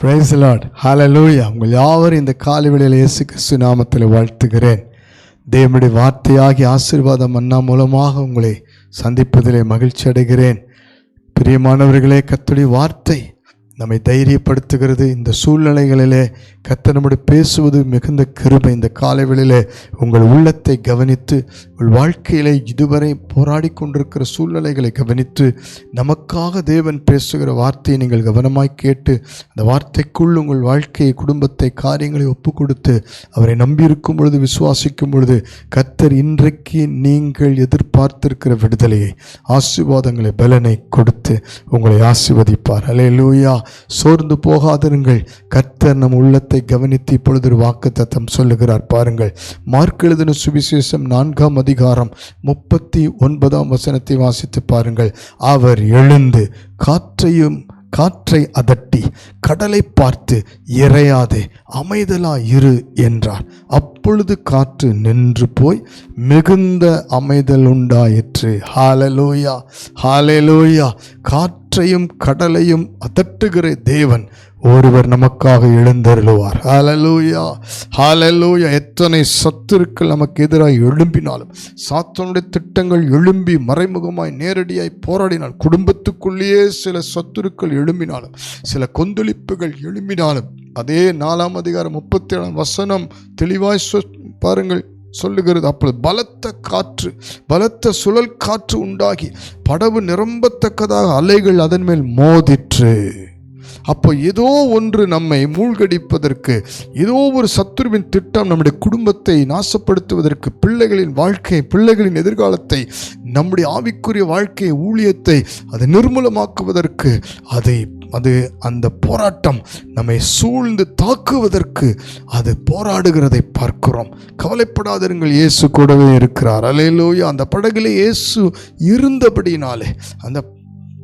Price Lord ஹalleluya உங்கள் யாவரும் இந்த காலை வேளையில் இயேசு கிறிஸ்து நாமத்தில் வாழ்த்துகிறேன். தேவனுடைய வார்த்தையாகி ஆசீர்வாதம் அண்ணா மூலமாக உங்களை சந்திப்பதிலே மகிழ்ச்சி அடைகிறேன் பிரியமானவர்களே கத்துடைய வார்த்தை நம்மை தைரியப்படுத்துகிறது. இந்த சூழ்நிலைகளிலே கர்த்தர் நம்முடைய பேசுவது மிகுந்த கிருபை. இந்த காலைகளிலே உங்கள் உள்ளத்தை கவனித்து உங்கள் வாழ்க்கையிலே இதுவரை போராடி கொண்டிருக்கிற சூழ்நிலைகளை கவனித்து நமக்காக தேவன் பேசுகிற வார்த்தையை நீங்கள் கவனமாய் கேட்டு அந்த வார்த்தைக்குள் உங்கள் வாழ்க்கையை குடும்பத்தை காரியங்களை ஒப்பு கொடுத்து அவரை நம்பியிருக்கும் பொழுது விசுவாசிக்கும் பொழுது கர்த்தர் இன்றைக்கு நீங்கள் எதிர்பார்த்திருக்கிற விடுதலையை ஆசீர்வாதங்களை பலனை கொடுத்து உங்களை ஆசிர்வதிப்பார். அலே லூயா சோர்ந்து போகாதிருங்கள். கர்த்தர் நம் உள்ளத்தை கவனித்து இப்பொழுது ஒரு வாக்கு தத்தம் சொல்லுகிறார். பாருங்கள் மார்க் எழுதின சுவிசேஷம் நான்காம் அதிகாரம் முப்பத்தி ஒன்பதாம் வசனத்தை வாசித்து பாருங்கள். அவர் எழுந்து காற்றையும் காற்றை அதட்டி கடலை பார்த்து இறையாதே அமைதலா இரு என்றார். அப்பொழுது காற்று நின்று போய் மிகுந்த அமைதல் உண்டாயிற்று. ஹாலலூயா ஹாலலூயா காற்றையும் கடலையும் அதட்டுகிற தேவன் ஒருவர் நமக்காக எழுந்தருளுவார். ஹாலலூயா ஹாலலூயா எத்தனை சத்துருக்கள் நமக்கு எதிராக எழும்பினாலும் சாத்தனுடைய திட்டங்கள் எழும்பி மறைமுகமாய் நேரடியாய் போராடினால் குடும்பத்துக்குள்ளேயே சில சத்துருக்கள் எழும்பினாலும் சில கொந்தளிப்புகள் எழும்பினாலும் அதே நாலாம் அதிகாரம் முப்பத்தி ஏழாம் வசனம் தெளிவாய் சொ பாருங்கள் சொல்லுகிறது. அப்பொழுது பலத்த காற்று பலத்த சுழல் காற்று உண்டாகி படவு நிரம்பத்தக்கதாக அலைகள் அதன் மேல் மோதிற்று. அப்போ ஏதோ ஒன்று நம்மை மூழ்கடிப்பதற்கு ஏதோ ஒரு சத்துருவின் திட்டம் நம்முடைய குடும்பத்தை நாசப்படுத்துவதற்கு பிள்ளைகளின் வாழ்க்கை பிள்ளைகளின் எதிர்காலத்தை நம்முடைய ஆவிக்குரிய வாழ்க்கை ஊழியத்தை அதை நிர்மூலமாக்குவதற்கு அதை அது அந்த போராட்டம் நம்மை சூழ்ந்து தாக்குவதற்கு அது போராடுகிறதை பார்க்கிறோம். கவலைப்படாதிருங்கள் இயேசு கூடவே இருக்கிறார். அலையிலோயா அந்த படகுல இயேசு இருந்தபடினாலே அந்த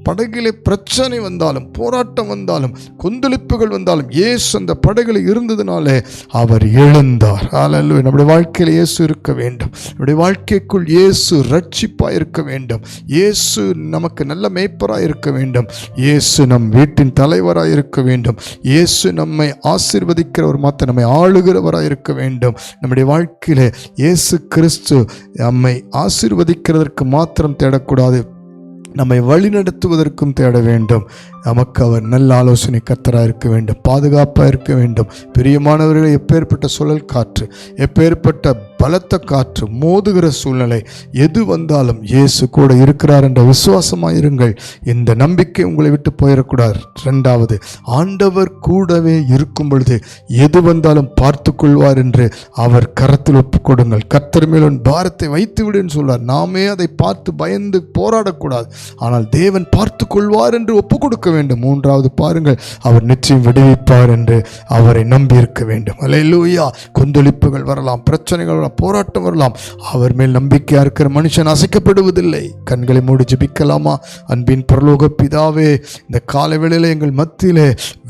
படகிலே பிரச்சனை வந்தாலும் போராட்டம் வந்தாலும் கொந்தளிப்புகள் வந்தாலும் இயேசு அந்த படகில் இருந்ததுனாலே அவர் எழுந்தார். அல்ல நம்முடைய வாழ்க்கையில் இயேசு இருக்க வேண்டும். நம்முடைய வாழ்க்கைக்குள் இயேசு ரட்சிப்பாக இருக்க வேண்டும். இயேசு நமக்கு நல்ல மேய்ப்பராக இருக்க வேண்டும். இயேசு நம் வீட்டின் தலைவராக இருக்க வேண்டும். இயேசு நம்மை ஆசீர்வதிக்கிறவர் மாத்த நம்மை ஆளுகிறவராக இருக்க வேண்டும். நம்முடைய வாழ்க்கையில் இயேசு கிறிஸ்து நம்மை ஆசீர்வதிக்கிறதற்கு மாத்திரம் தேடக்கூடாது. நம்மை வழிநடத்துவதற்கும் தேட வேண்டும். நமக்கு அவர் நல்ல ஆலோசனை கத்தராக இருக்க வேண்டும். பாதுகாப்பாக இருக்க வேண்டும். பிரியமானவர்களை எப்பேற்பட்ட சுழல் காற்று எப்பேற்பட்ட பலத்த காற்று மோதுகிற சூழ்நிலை எது வந்தாலும் இயேசு கூட இருக்கிறார் என்ற விசுவாசமாக இருங்கள். இந்த நம்பிக்கை உங்களை விட்டு போயிடக்கூடாது. ரெண்டாவது ஆண்டவர் கூடவே இருக்கும் பொழுது எது வந்தாலும் பார்த்து கொள்வார் என்று அவர் கரத்தில் ஒப்புக்கொடுங்கள் கத்தர் மேல் உன் பாரத்தை வைத்து விடுன்னு சொல்வார். நாமே அதை பார்த்து பயந்து போராடக்கூடாது. ஆனால் தேவன் பார்த்து கொள்வார் என்று ஒப்பு கொடுக்க வேண்டும். மூன்றாவது பாருங்கள் அவர் நிச்சயம் விடுவிப்பார் என்று அவரை நம்பி இருக்க வேண்டும். அலையிலூயா கொந்தளிப்புகள் வரலாம். பிரச்சனைகள் வரலாம் போராட்டம் வரலாம். அவர் மேல் நம்பிக்கையா இருக்கிற மனுஷன் அசைக்கப்படுவதில்லை. கண்களை மூடி ஜபிக்கலாமா? அன்பின் பரலோக பிதாவே இந்த காலை வேளையில் எங்கள் மத்தியிலே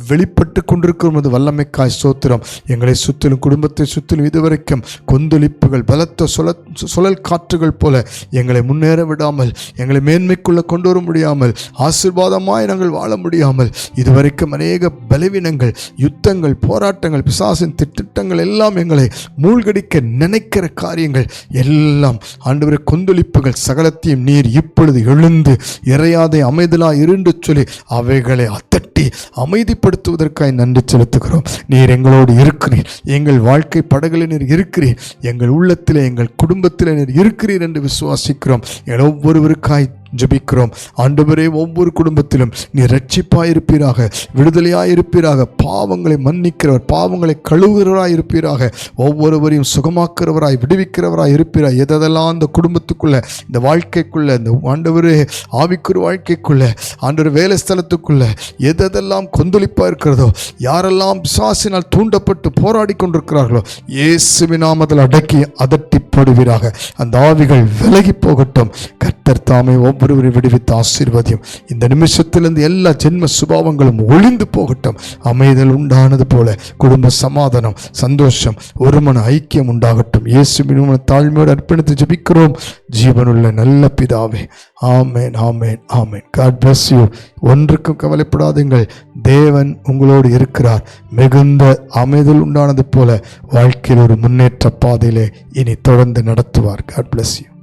வெளிப்பட்டு கொண்டிருக்கும் வல்லமைக்காய் சோத்திரம் எங்களை சுற்றிலும் குடும்பத்தை சுற்றிலும் இதுவரைக்கும் கொந்தளிப்புகள் பலத்த சுழ சுழல் காற்றுகள் போல எங்களை முன்னேற விடாமல் எங்களை மேன்மைக்குள்ளே கொண்டு வர முடியாமல் ஆசீர்வாதமாய் நாங்கள் வாழ முடியாமல் இதுவரைக்கும் அநேக பலவீனங்கள் யுத்தங்கள் போராட்டங்கள் பிசாசின் திட்டங்கள் எல்லாம் எங்களை மூழ்கடிக்க நினை நினைக்கிற காரியங்கள் எல்லாம் ஆண்டவரை கொந்தளிப்புகள் சகலத்தையும் நீர் இப்பொழுது எழுந்து இறையாதை அமைதலா இருண்டு சொல்லி அவைகளை அத்தட்டி அமைதிப்படுத்துவதற்காய் நன்றி செலுத்துகிறோம். நீர் எங்களோடு இருக்கிறீர். எங்கள் வாழ்க்கை படகுல நீர் இருக்கிறீர். எங்கள் உள்ளத்தில் எங்கள் குடும்பத்தில் நீர் இருக்கிறீர் என்று விசுவாசிக்கிறோம். எங்கள் ஒவ்வொருவருக்காய் ஜெபிக்கிறோம். ஆண்டவரே ஒவ்வொரு குடும்பத்திலும் நீ ரட்சிப்பாயிருப்பீராக இருப்பீராக இருப்பீராக பாவங்களை மன்னிக்கிறவர் பாவங்களை கழுவுகிறவராய் இருப்பீராக ஒவ்வொருவரையும் சுகமாக்குறவராய் விடுவிக்கிறவராய் இருப்பீராய். எதெல்லாம் அந்த குடும்பத்துக்குள்ளே இந்த வாழ்க்கைக்குள்ளே இந்த ஆண்டவரே ஆவிக்குரு வாழ்க்கைக்குள்ளே ஆண்டவர் வேலை ஸ்தலத்துக்குள்ளே எதெல்லாம் கொந்தளிப்பாக இருக்கிறதோ யாரெல்லாம் பிசாசினால் தூண்டப்பட்டு போராடி கொண்டிருக்கிறார்களோ இயேசுவின் நாமத்தில் அடக்கி அதட்டி போடுவீராக அந்த ஆவிகள் விலகி போகட்டும். கத்தர் தாமே ஒவ்வொரு ஒருவரை விடுவித்து ஆசீர்வதியும் இந்த நிமிஷத்திலிருந்து எல்லா ஜென்ம சுபாவங்களும் ஒளிந்து போகட்டும். அமைதல் உண்டானது போல குடும்ப சமாதானம் சந்தோஷம் ஒருமன ஐக்கியம் உண்டாகட்டும். இயேசு இயேசுவின் தாழ்மையோடு அர்ப்பணித்து ஜபிக்கிறோம். ஜீவனுள்ள நல்ல பிதாவே ஆமேன் ஆமேன் ஆமேன். காட் பிளஸ் யூ ஒன்றுக்கும் கவலைப்படாதீங்கள் தேவன் உங்களோடு இருக்கிறார். மிகுந்த அமைதல் உண்டானது போல வாழ்க்கையில் ஒரு முன்னேற்ற பாதையிலே இனி தொடர்ந்து நடத்துவார். God bless you